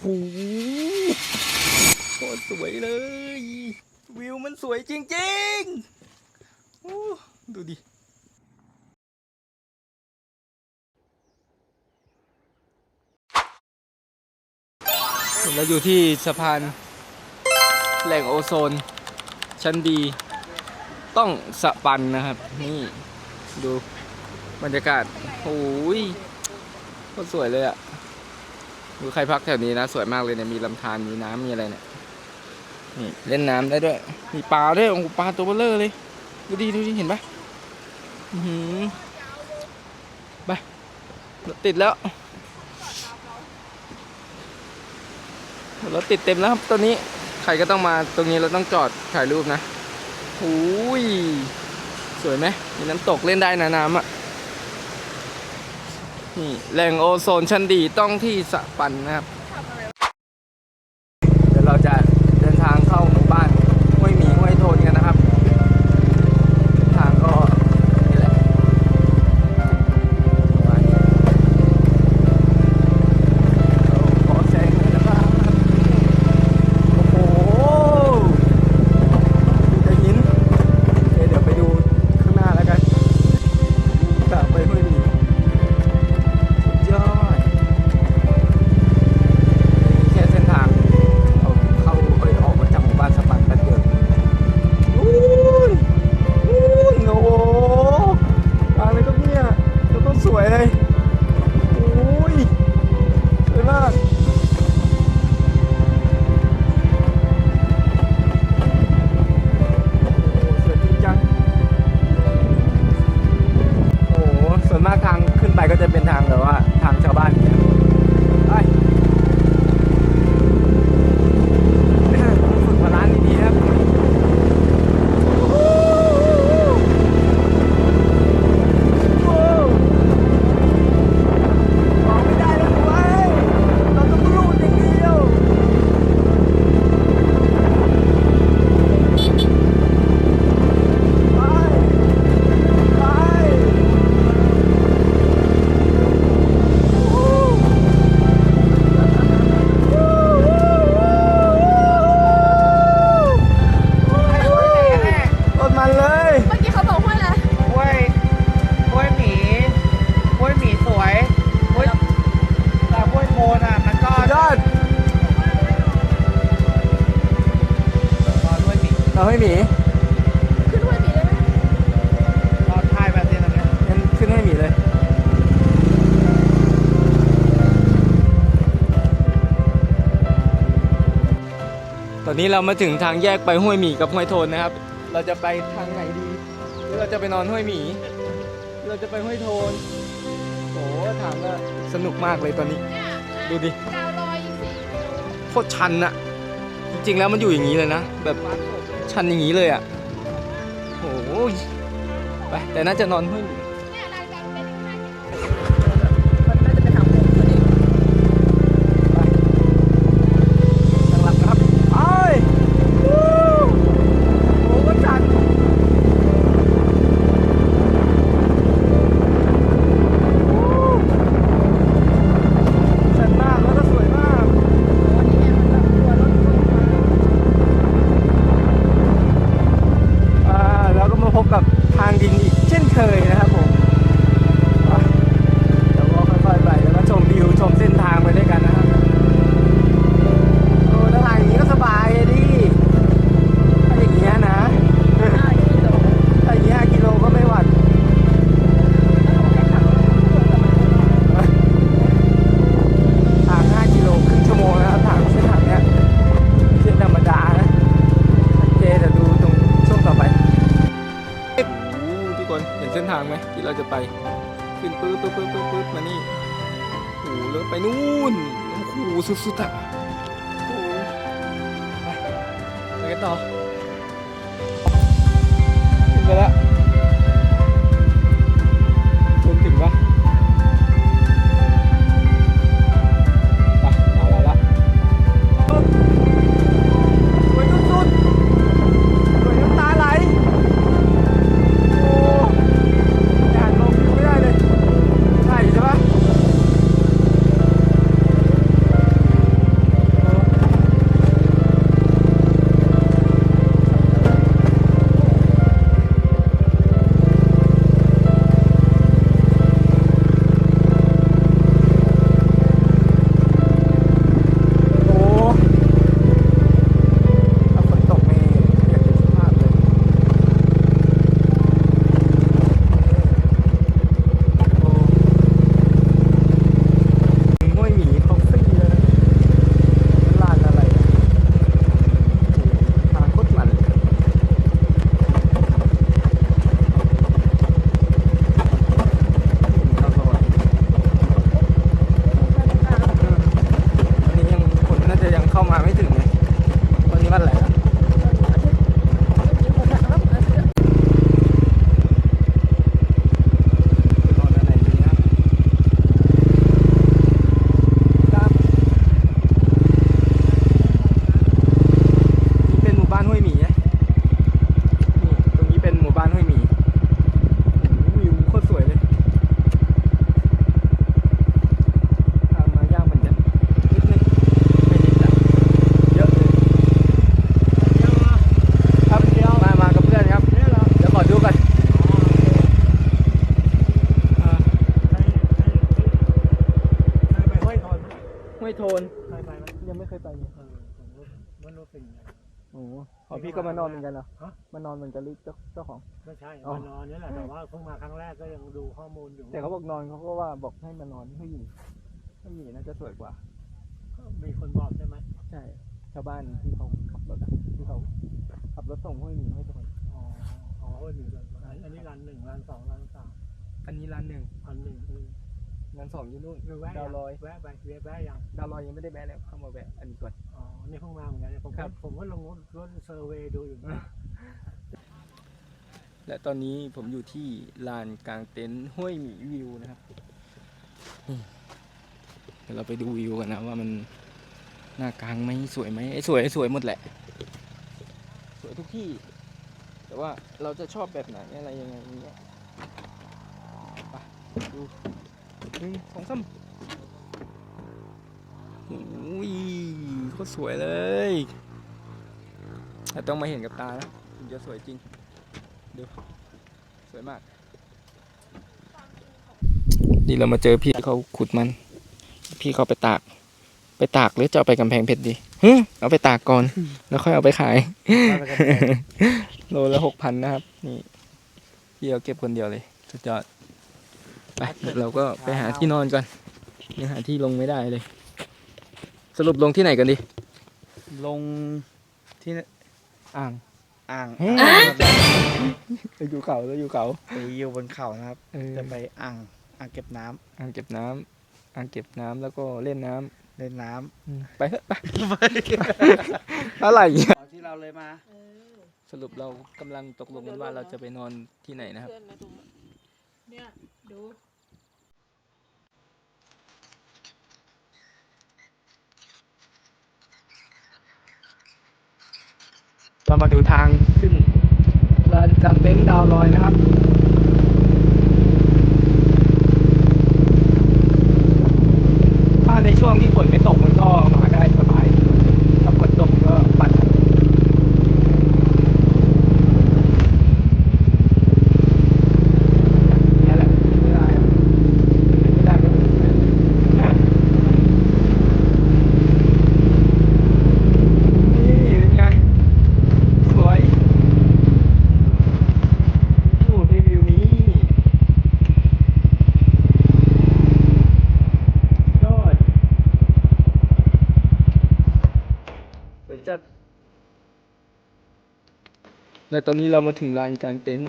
โหโคตรสวยเลย วิวมันสวยจริงๆดูดิเราอยู่ที่สะพานแหล่งโอโซน ชั้นดี ต้องสะปันนะครับ นี่ ดูบรรยากาศโอ้ยโคตรสวยเลยอะ ดูใครพักแถวนี้นะ สวยมากเลยเนี่ยมีลำธารมีน้ำมีอะไรเนี่ยนี่เล่นน้ำได้ด้วย มีปลาด้วยโอ้โหปลาตัวเบลเลอร์เลยดูดิดูดิเห็นปะอื้อหือไปรถติดแล้วรถติดเต็มแล้วครับตัวนี้ใครก็ต้องมาตรงนี้เราต้องจอดถ่ายรูปนะหูยสวยไหมมีน้ำตกเล่นได้นะน้ำอะ นี่แหล่งโอโซนชั้นดีต้องที่สะปันนะครับ เราให้หมีขึ้นห้วยหมีได้ไหมรอท้ายแบบนี้ตรงเนี้ยงั้นขึ้นให้หมีเลยตอนนี้เรามาถึงทางแยกไปห้วยหมีกับห้วยโทนนะครับ เราจะไปทางไหนดีหรือเราจะไปนอนห้วยหมีหรือเราจะไปห้วยโทนโอ้ถามว่าสนุกมากเลยตอนนี้ เนี่ยดูดิ ดาวลอยอีกสี่กิโลโคตรชันอะจริงๆแล้วมันอยู่อย่างนี้เลยนะแบบ ชันอย่างนี้เลยอะโอ้ยไปแต่น่าจะนอนเพิ่ม อ้โงโอ้อ๋อพี่ก็มานอนเหมือนกันเหรอฮะ มานอนเหมือนกันหรือเจ้าเจ้าของไม่ใช่อ๋อ มานอนนี่แหละแต่ว่าเพิ่งมาครั้งแรกก็ยังดูข้อมูลอยู่แต่เขาบอกนอนเขาก็ว่าบอกให้มานอนผู้หญิงผู้หญิงน่าจะสวยกว่า ก็มีคนบอกใช่ไหมใช่ ชาวบ้านที่เขาขับรถอะที่เขาขับรถส่งห้วยหมีให้ทุกคนอ๋ออ๋อเออหนึ่งเลยอันอันนี้รันหนึ่งรันสองรันสามอันนี้ร้านหนึ่งอันหนึ่งคือร้านสองอยู่นู่นคือแวะดาวลอยแวะไปแวะแวะยังดาวลอยยังไม่ได้แวะแล้วเข้ามาแวะอันนี้ก่อนอ๋อนี่เพิ่งมาเหมือนกันเนี่ยผมครัก็บผมก็ลงรถเซอร์เวย์ดูอยู่นะและตอนนี้ผมอยู่ที่ลานกลางเต็นท์ห้วยหมีวิวนะครับนี่เดี๋ยวเราไปดูวิวกันนะว่ามันหน้ากลางไหมสวยไหมไอ้สวยไอ้สวยหมดแหละ สวยทุกที่ แต่ว่าเราจะชอบแบบไหนอะไรยังไงเนี้ยไปดู หนึ่งสองสามโอ้ยโคตรสวยเลยแต่ต้องมาเห็นกับตานะถึงจะสวยจริงดูสวยมาก นี่เรามาเจอพี่เขาขุดมัน พี่เขาไปตาก ไปตากหรือจะเอาไปกำแพงเพชรดีฮึเอาไปตากก่อน แล้วค่อยเอาไปขาย โลละหกพันนะครับ นี่พี่เอาเก็บคนเดียวเลย สุดยอด ไปเดี๋ยวเราก็ไปหาที่นอนก่อนยังหาที่ลงไม่ได้เลย สรุปลงที่ไหนกันดี ลงที่อ่างอ่างเฮ้ยเราอยู่เขาเราอยู่เขาไปอยู่บนเขานะครับเออจะไปอ่างอ่างเก็บน้ำอ่างเก็บน้ำอ่างเก็บน้ำแล้วก็เล่นน้ำเล่นน้อืมไปเถอะไปอะไรเนี่ยำที่เราเลยมาเออสรุปเรากำลังตกลงกันว่าเราจะไปนอนที่ไหนนะครับเพื่อนมาตรงนั้นเนี่ยดู เรามาดูทางขึ้นลานจางเต็นท์ดาวลอยนะครับ ถ้าในช่วงที่ฝนไม่ตกมันก็มาได้สบาย ถ้าฝนตกก็ปัดเนี่ยแหละไม่ได้อะไม่ได้ก็ไม่ได้นี่เป็นไง สวยโอ้ในวิวนี้ยอดสวยจัด และ ตอนนี้เรามาถึงลานกลางเต็นท์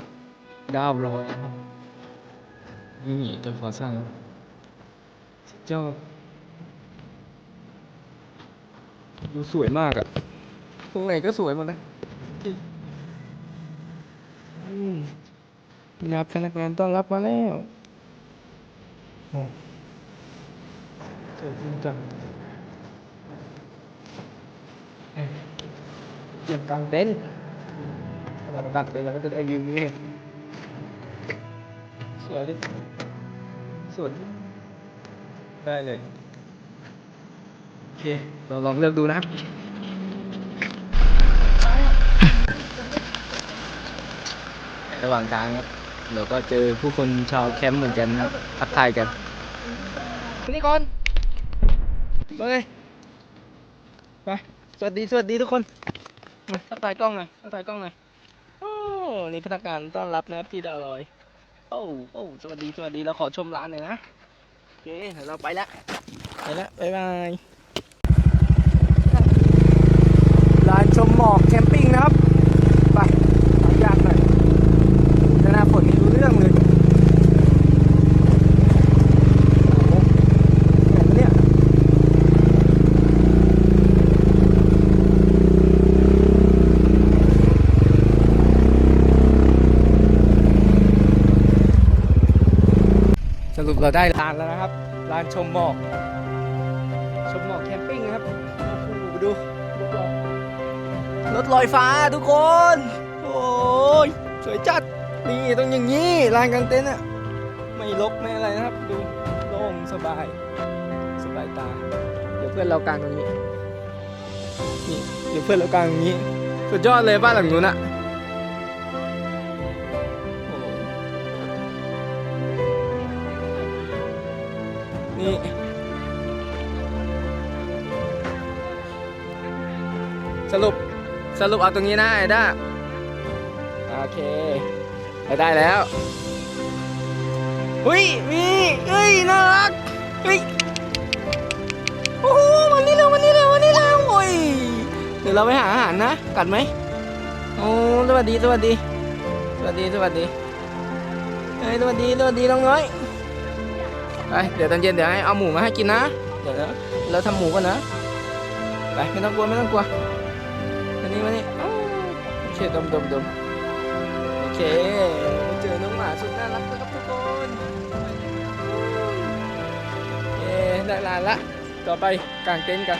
ดาวร้อยนะครับนี่เจะขอสร้างสุดยอดดูสวยมากอะตรงไหนก็สวยหมดเลยอืมรับพนักงานต้อนรับมาแล้วโอ้เจอจริงจังเอ้ยเตรียมกลางเต็นท์ เรากางเต็นท์แล้วก็จะได้วิวนี้สวยดิสวยได้เลย โอเค เราลองเลือกดูนะครับระหว่างทางครับเราก็เจอผู้คนชาวแคมป์เหมือนกันครับทักทายกันนี่ก่อนมาเลยไปสวัสดีสวัสดีทุกคนมาทักทายกล้องหน่อยทักทายกล้องหน่อย นี่พนักงานต้อนรับนะครับที่ดาวลอย โอ้โอ้สวัสดีสวัสดีเราขอชมร้านหน่อยนะ โอเคเดี๋ยวเราไปละไปละบ๊ายบายร้านชมหมอกแคมปิ้งนะครับไปหายากหน่อย ถ้าหน้าฝนนี่รู้เรื่องเลยโอ้โหแบบเนี้ยสรุปเราได้ร้านแล้ว นะครับร้านชมหมอกชมหมอกแคมปิ้งนะครับโอ้โหดูรถลอยรถลอยฟ้าทุกคน โอ้ยสวยจัดนี่ต้องอย่างนี้ลานกางเต็นท์อะไม่ลกไม่อะไรนะครับ ดูโล่งสบาย สบายตา เดี๋ยวเพื่อนเรากางตรงนี้นี่เดี๋ยวเพื่อนเรากางตรงนี้ สุดยอดเลยบ้านหลังนู้นอะ นี่สรุปสรุปเอาตรงนี้นะไอ้ด้าโอเคไปได้แล้วเฮ้ยมีเฮ้ยน่ารักเฮ้ยโอ้โหวันนี้เร็ววันนี้เร็ววันนี้เร็วโอ้ยเดี๋ยวเราไปหาอาหารนะกัดไหมโอ้สวัสดีสวัสดีสวัสดีสวัสดีเฮ้ยสวัสดีสวัสดีน้องน้อย ไปเดี๋ยวตอนเย็นเดี๋ยวให้เอาหมูมาให้กินนะเดี๋ยวเราทำหมูกันนะไปไม่ต้องกลัวไม่ต้องกลัวมานี่มานี่อ้าวโอเคดมดมดมโอเคเจอน้องหมาสุดน่ารักแล้วครับทุกคนเย้ได้ลานละต่อไปกางเต็นท์กัน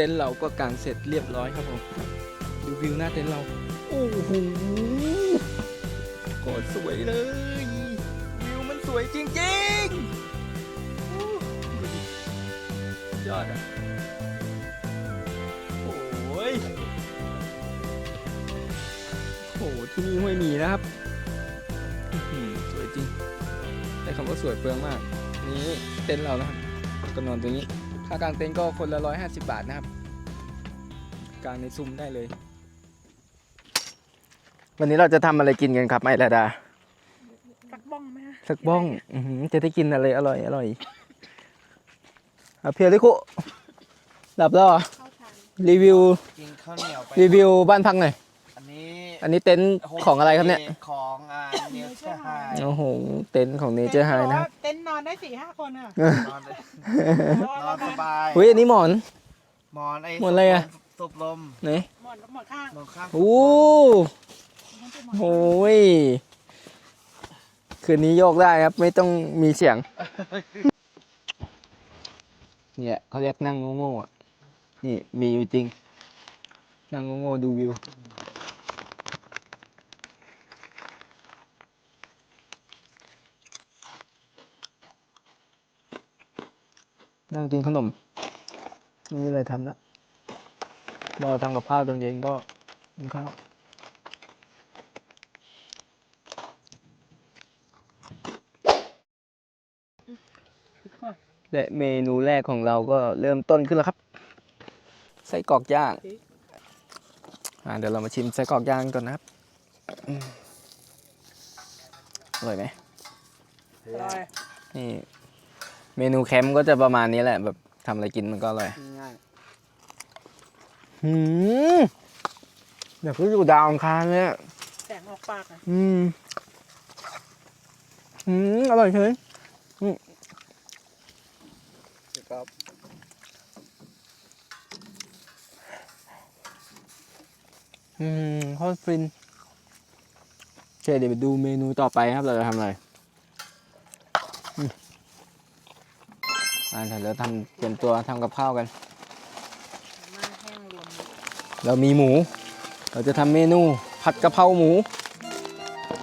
ต็นท์เราก็กางเสร็จเรียบร้อยครับผมดูวิวหน้าเต็นท์เราโอ้โหโคตรสวยเลย วิวมันสวยจริงๆโอ้ดูดิยอดอะโอ้ยโอ้โหที่นี่ห้วยมีนะครับสวยจริงใช้คำว่าสวยเปลืองมาก นี่เต็นท์เรานะครับก็นอนตรงนี้ ค่ากางเต็นท์ก็คนละ 150 บาทนะครับ กางในซุ้มได้เลย วันนี้เราจะทำอะไรกินกันครับไอระดา สักบ้องไหมคะสักบ้องอื้อหือจะได้กินอะไรอร่อยอร่อยเอาเพียวลิคุหลับแล้วเหรอเข้าทางรีวิว กินข้าวเหนียวไปรีวิวบ้านพักหน่อย อันนี้อันนี้เต็นท์ของอะไรครับเนี่ย ของอ่าเนเจอร์ไฮโอ้โห เต็นท์ของเนเจอร์ไฮนะครับ เต็นท์นอนได้สี่ห้าคนอะนอนนอนสบายเฮ้ยอันนี้หมอน หมอนไอ้หมอนอะไรอะสูบลมไหนหมอนหมอนข้างหมอนข้างโอ้โหยคืนนี้โยกได้ครับ ไม่ต้องมีเสียง เนี่ยเขาเรียกนั่งโง่ๆอะนี่มีอยู่จริง นั่งโง่ๆดูวิว นั่งกินขนมไม่มีอะไรทำละรอทำกับข้าวตอนเย็นก็กินข้าวและเมนูแรกของเราก็เริ่มต้นขึ้นแล้วครับ ไส้กรอกย่างอ่าเดี๋ยวเรามาชิมไส้กรอกย่างก่อนนะครับอืมอร่อยไหมลอยนี่ เมนูแคมป์ก็จะประมาณนี้แหละ แบบทำอะไรกินมันก็อร่อยง่ายหืมเดี๋ยวก็อยู่ดาวอังคารเลยอะแสงออกปากอะอืมอืมอร่อยเฉยครับอืมโคตรฟินโอเคเดี๋ยวไปดูเมนูต่อไปครับเราจะทำอะไรอืม อ่าเดี๋ยวเราทำเตรียมตัวทำกับข้าวกัน มาแห้งรวมมิตรเรามีหมู เราจะทำเมนูผัดกะเพราหมู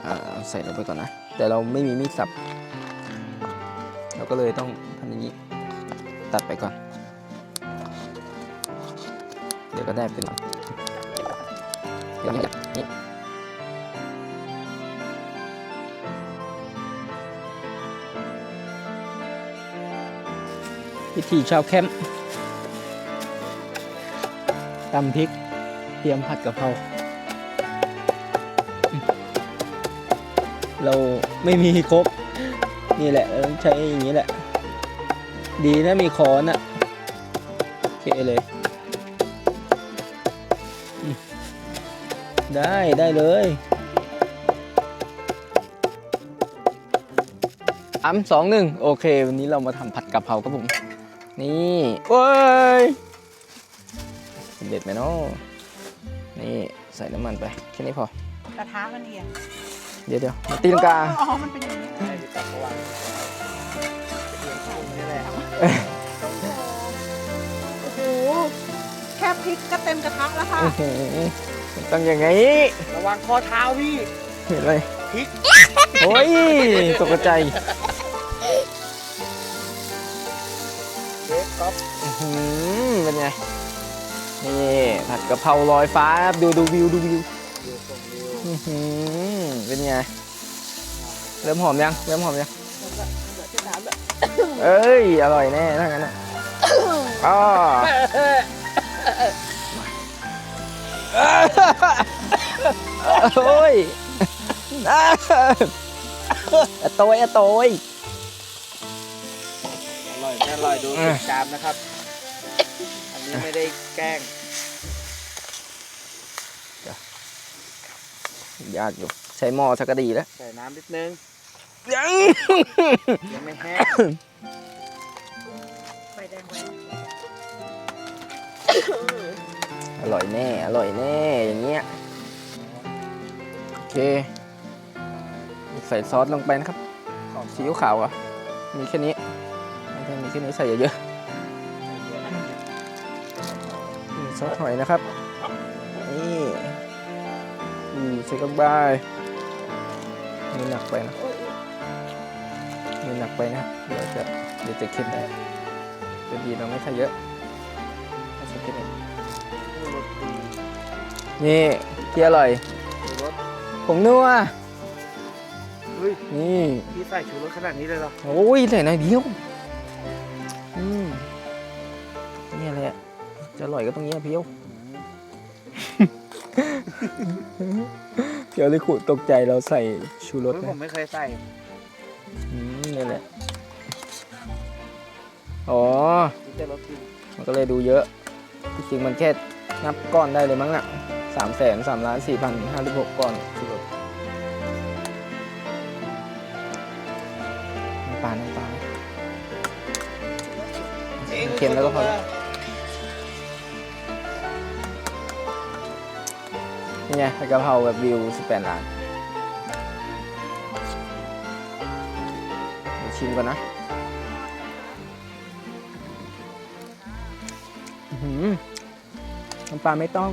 อ่าเอาใส่ลงไปก่อนนะ แต่เราไม่มีมีดสับ เราก็เลยต้องทำอย่างนี้ ตัดไปก่อน เดี๋ยวก็ได้เป็นเดี๋ยวนี้นี่ วิธีชาวแคมป์ตำพริก เตรียมผัดกะเพราเราไม่มีครกนี่แหละใช้อย่างนี้แหละ ดีนะมีค้อนอะโอเคเลย ได้ได้เลยอัมสองหนึ่งโอเค วันนี้เรามาทำผัดกะเพราครับผม นี่โอ้ยเด็ดไหมเนาะนี่ใส่น้ำมันไปแค่นี้พอกระทะมันเอียงเดี๋ยวเดี๋ยวมาตีลังกาอ๋อ มันเป็นอย่างนี้ไอ้ตับระหว่างนี่แหละโอ้โห แค่พริกก็เต็มกระทะแล้วค่ะ อื้อหือต้องอย่างงี้ระวังคอเท้าพี่เห็นเลยพริกโอ้ยตกใจ เป็นไง นี่ผัดกะเพราลอยฟ้าครับ ดูดูวิวดูวิวดูส่งวิวอื้อหือเป็นไง เริ่มหอมยัง เริ่มหอมยังเอ้ย อร่อยแน่ถ้างั้นอะอ๋อโอ้ยอะโตยอะโตยอร่อยไม่อร่อยดูอะติดจามนะครับอั นนี้ไม่ได้แกล้งยากอยู่ใช้หม้อสักกะดีแล้วใส่น้ำนิดนึงยังยังไม่แห้งไฟแดงไว้อร่อยแน่ อร่อยแน่อย่างเงี้ยโอเค ใส่ซอสลงไปนะครับของซีอิ๊วขาวเหรอะมีแค่นี้ไม่ใช่มีแค่นี้ใส่เยอะๆ ซอสหอยนะครับ นี่อืมใส่เข้าไปนี่หนักไปนะนี่หนักไปนะเดี๋ยวจะเดี๋ยวจะเค็มได้จะดีเราไม่ใส่เยอะเอาใส่แค่นี้รสดีนี่ที่อร่อยชูรสผงนัวเฮ้ยนี่พี่ใส่ชูรสขนาดนี้เลยเหรอโอ้ยใส่หน่อยเดียว จะอร่อยก็ตรงนี้อะเพียวเพียวเลยขุตกใจเราใส่ชูรสเฮ้ยผนะมไม่เคยใส่อืมนี่แหละ อ๋อมีแต่รสดีมันก็เลยดูเยอะ จริงๆมันแค่นับก้อนได้เลยมั้งน่ะสามแสนสามล้านสี่พันห้าสิบหกก้อนชูรสน้ำปลาน้ำปลาเค็มแล้วก็พอแล้ว นี่ไงผัดกะเพราแบบวิว 18 ล้านเดี๋ยวชิมก่อนนะอื้อหือน้ำปลาไม่ต้อง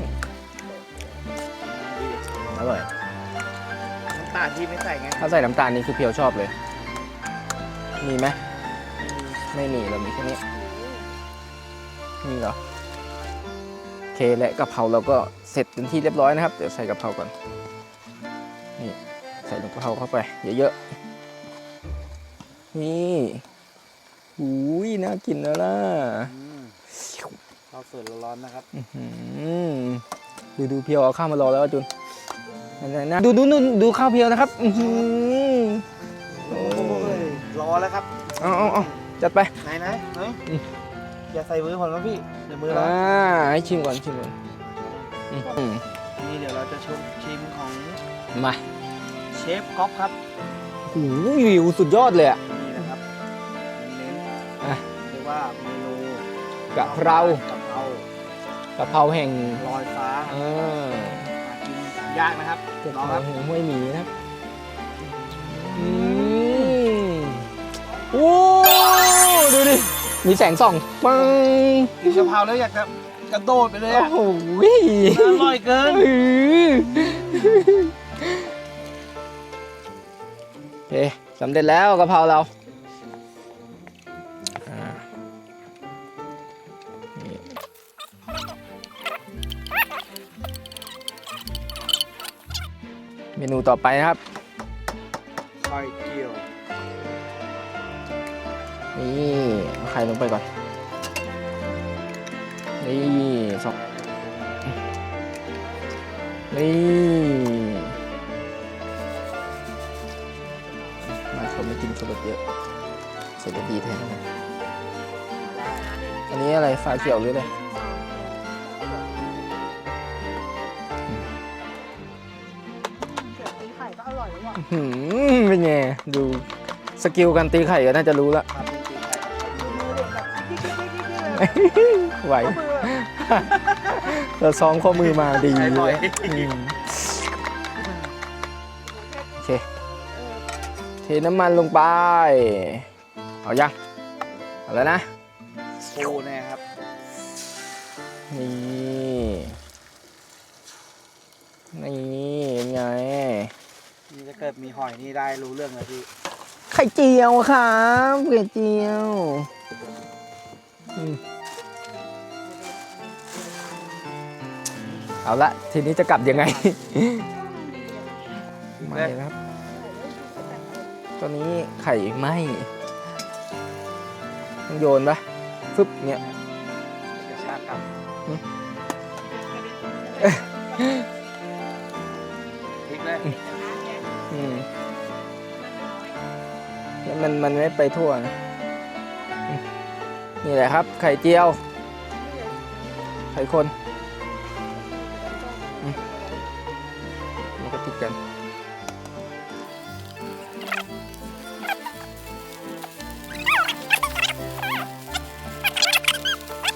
อร่อย น้ำตาลที่ไม่ใส่ไงถ้าใส่น้ำตาลนี่คือเพียวชอบเลย มีไหม ไม่มีเรามีแค่นี้ มีเหรอ โอเคและกะเพราเราก็ เสร็จเป็นที่เรียบร้อยนะครับ เดี๋ยวใส่กะเพราก่อน นี่ ใส่ลงกะเพราเข้าไป เยอะๆ นี่อุ้ยน่ากินแล้วล่ะอืมข้าวสวยร้อนๆนะครับอื้อหือดูดูเพียวเอาข้าวมารอแล้วอะจุนนั่นๆนะดูดูดูดูข้าวเพียวนะครับอือหือโอ้ยรอแล้วครับเอาเอาเอาจัดไป ไหนไหนไหนอืมอย่าใส่มือผมนะพี่เดี๋ยวมือเราอ่าให้ชิมก่อนชิมก่อน อื้อหือนี่เดี๋ยวเราจะชมชิมของมาเชฟก๊อฟครับโอ้โหวิวสุดยอดเลยอะ นี่นะครับเน้นอะ ๆเรียกว่าเมนูกะเพรากะเพรากะเพราแห่งลอยฟ้าเออหากินยากนะครับกะเพลองครารับแห่งห้วยหมีนะครับอืมโอ้ดูดิมีแสงส่องปังกินกะเพราแล้วอยากจะ กระโดดไปเลยโอ้อะโหอร่อยเกินอื้อโอเคสำเร็จแล้วกะเพราเราอ่านี่เมนูต่อไปนะครับ ไข่เจียวนี่เอาไข่ลงไปก่อน นี่สองนี่มาเขาไม่กินชูรสเยอะใส่รสดีแทนนะอันนี้อะไรฟ้าเขียวหรืออะไรเดี๋ยวตีไข่ก็อร่อยแล้วว่ะหืมเป็นไงดูสกิลการตีไข่ก็น่าจะรู้ละครับเป็นตีไข่ดูมือเด็กแบบกิ๊กกิ๊กกิ๊กกิ๊กเลยไหว มือแบบ เราซ้อมข้อมือมาดีเลยโอเค เทน้ำมันลงไป เอายังเอาแล้วนะ ปูแน่ครับ นี่ นี่เป็ไง นี่ถ้เกิดมีหอยนี่ได้รู้เรื่องเลยพี่ ไข่เจียวครับ ไข่เจียว อืม เอาละทีนี้จะกลับยังไงไม่ครับตอนนี้ไข่ไหมต้องโยนปะฟึบเนี่ยกระชากกลับอืมพลิกเลยอืมแล้วมันมันไม่ไปทั่วนะอืมนี่แหละครับ ไข่เจียว ไข่คน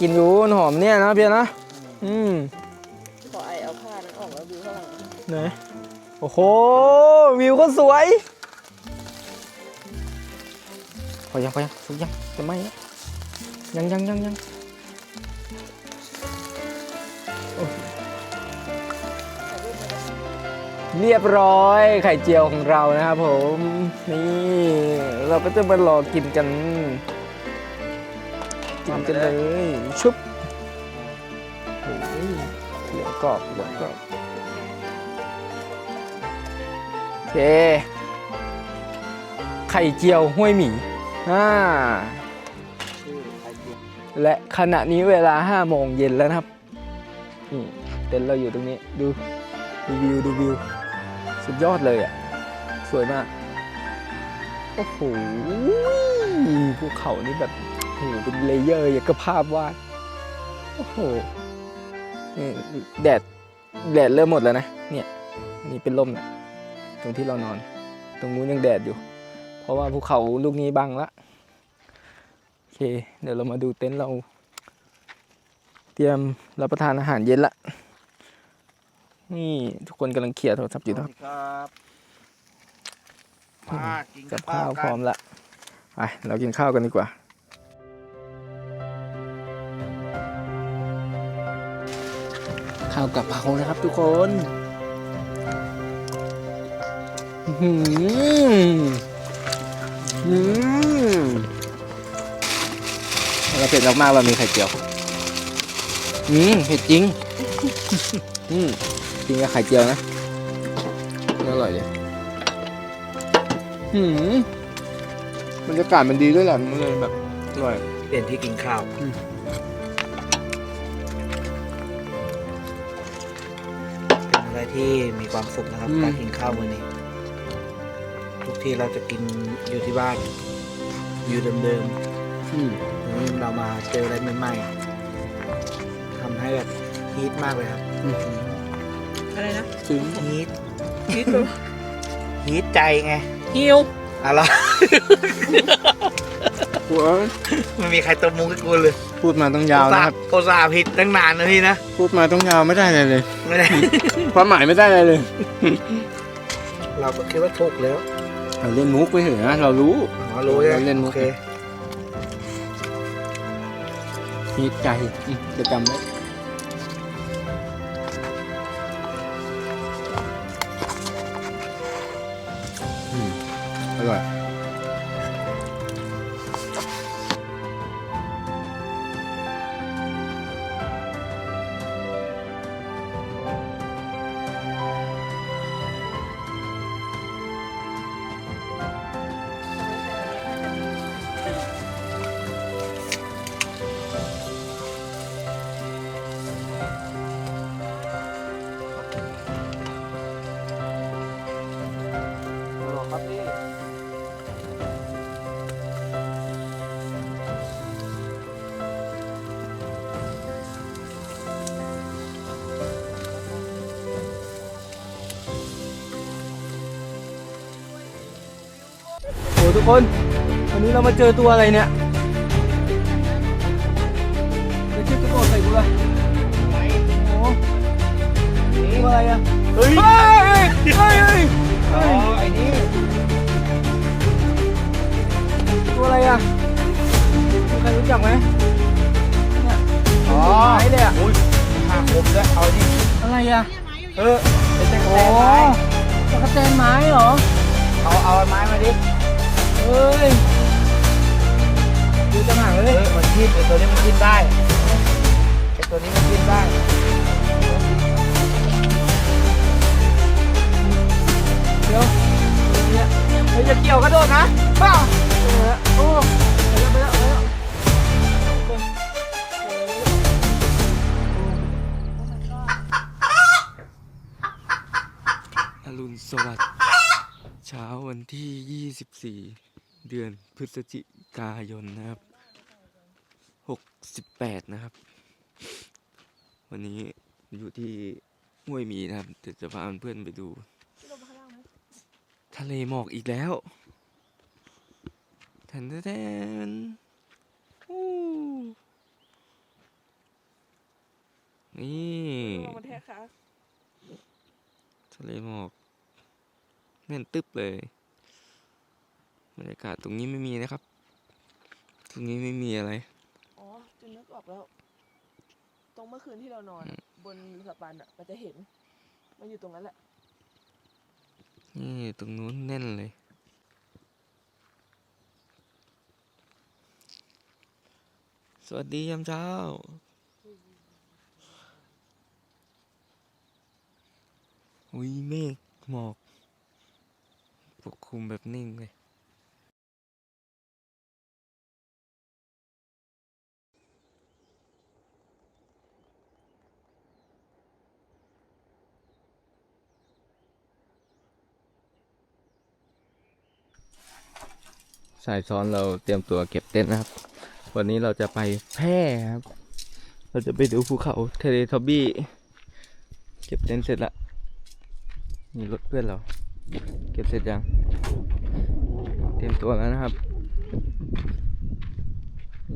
กินอยู่หอมเนี่ยนะเพียนะ อืมขอไอเอาผ้านั้นออกแล้วดูข้างหลังไหนโอ้โห วิวก็สวย พอยังพอยังสุกยังจะไหมแล้วยังยังยังยังโอ้เรียบร้อยไข่เจียวของเรานะครับผม นี่ เราก็จะมารอกินกัน กินกันเลย ชุบโอ้ยเหลืองกรอบเหลืองกรอบโอเค ไข่เจียวห้วยหมีอ่าชื่อไข่เจียวและขณะนี้เวลา5โมงเย็นแล้วนะครับนี่เต็นท์เราอยู่ตรงนี้ดูดูวิวดูวิว สุดยอดเลยอะ สวยมาก โอ้โหภูเขานี่แบบ โอ้โหเป็นเลเยอร์อย่างกับภาพวาดโอ้โหนี่แดดแดดเริ่มหมดแล้วนะเนี่ยนี่เป็นลมนะตรงที่เรานอน ตรงนู้นยังแดดอยู่ เพราะว่าภูเขาลูกนี้บังละโอเค เดี๋ยวเรามาดูเต็นท์เรา เตรียมรับประทานอาหารเย็นละนี่ทุกคนกำลังเคลียร์โทรศัพท์อยู่นะครับครับมากินกับข้าข้าววพกัร้อนมละไปเรากินข้าวกันดีกว่า ข้าวกับเพรานะครับทุกคนอื้อหืออืมเราเผ็ดมากๆเรามีไข่เจียว อืมเผ็ดจริง อืมกินกับไข่เจียวนะอร่อยเลยหืมบรรยากาศมันดีด้วยแหละ มันเลยแบบอร่อยเปลี่ยนที่กินข้าว อืมเป็นอะไรที่มีความสุขนะครับ อืม การกินข้าวมื้อนี้ ทุกที่เราจะกินอยู่ที่บ้าน อยู่เดิมอืมๆวันนี้เรามาเจออะไรใหม่ๆทำให้แบบฮีทมากเลยครับอืมอะไรนะจริงฮีทคิดดูฮีทใจไงฮิวอะไร หัว ไม่มีใครตบมุกให้กูเลย พูดมาต้องยาวนะครับโอซาห์ผิดตั้งนานนะพี่นะ พูดมาต้องยาวไม่ได้เลยเลย ไม่ได้ ความหมายไม่ได้เลยเลย เราก็คิดว่าถูกแล้ว เราเล่นมุกไปเถอะนะเรารู้อ๋อรู้ใช่ไหมเราเล่นมุกโอเคมีใจอืมจะจำไว้ คนวันนี้เรามาเจอตัวอะไรเนี่ยเดี๋ยวชิบกระโดดใส่กูละโอ้ตัวอะไรอะเฮ้ย เฮ้ย เฮ้ย เฮ้ยอ๋อไอ้นี่ตัวอะไรอะมีใครรู้จักไหมเนี่ยอ๋อไม้เลยอะอุ้ยหาคมด้วยเอาดิอะไรอะเออเป็นตะโอ้แกรงไม้ตะกะแตนไม้เหรอใเอา เอาไม้มาดิ เฮ้ยดูจะห่างเอเลยอมันกินไอตัวนี้มันกินได้ไอตัวนี้มันกินได้เดี๋ยวเนี่ยเฮ้ยอย่าเกี่ยวกระโดดนะป้าเออโอ้ไปแล้วไปแล้วไปแล้วอรุณสวัสดิ์เช้าวันที่ 24 เดือนพฤศจิกายนนะครับ68นะครับ วันนี้อยู่ที่ห้วยหมีนะครับเดี๋ยวจะพาเพื่อนๆไปดู ทะเลหมอกอีกแล้วแทนแทนอู้นี่มันแท้ค่ะทะเลหมอกแน่นตึ๊บเลย บรรยากาศตรงนี้ไม่มีนะครับ ตรงนี้ไม่มีอะไร อ๋อจนนึกออกแล้ว ตรงเมื่อคืนที่เรานอนอะบนสะพานอะ มันจะเห็น มันอยู่ตรงนั้นแหละ นี่ตรงนู้นแน่นเลย สวัสดียามเช้า อุ้ยเมฆหมอก ปกคลุมแบบนิ่งเลย สายซ้อนเราเตรียมตัวเก็บเต็นท์นะครับ วันนี้เราจะไปแพร่ครับ เราจะไปดูภูเขาเทเลทอบบี้ เก็บเต็นท์เสร็จละนี่รถเพื่อนเรา เก็บเสร็จยัง เตรียมตัวแล้วนะครับ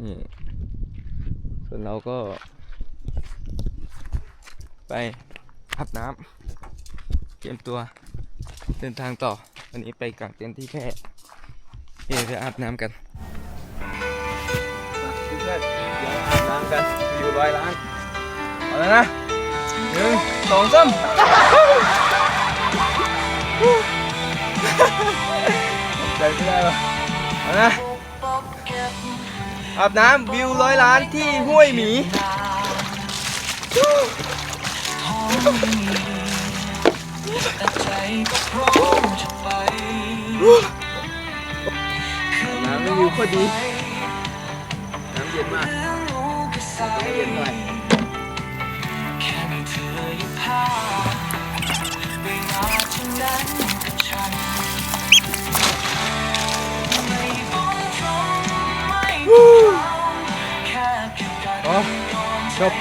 นี่ ส่วนเราก็ ไปอาบน้ำเตรียมตัวเดินทางต่อ วันนี้ไปกางเต็นท์ที่แพร่ เดี๋ยวจะอาบน้ำกันเพื่อนเดี๋ยวอาบน้ำกันอยู่ร้อยล้านเอาแล้วนะหนึ่งสองสามใจไม่ได้ปะเอานะอาบน้ำวิวร้อยล้านที่ห้วยหมีน้ำไม่วิว โคตรดี น้ำเย็นมากให้เย็นหน่อยอ๋อจบ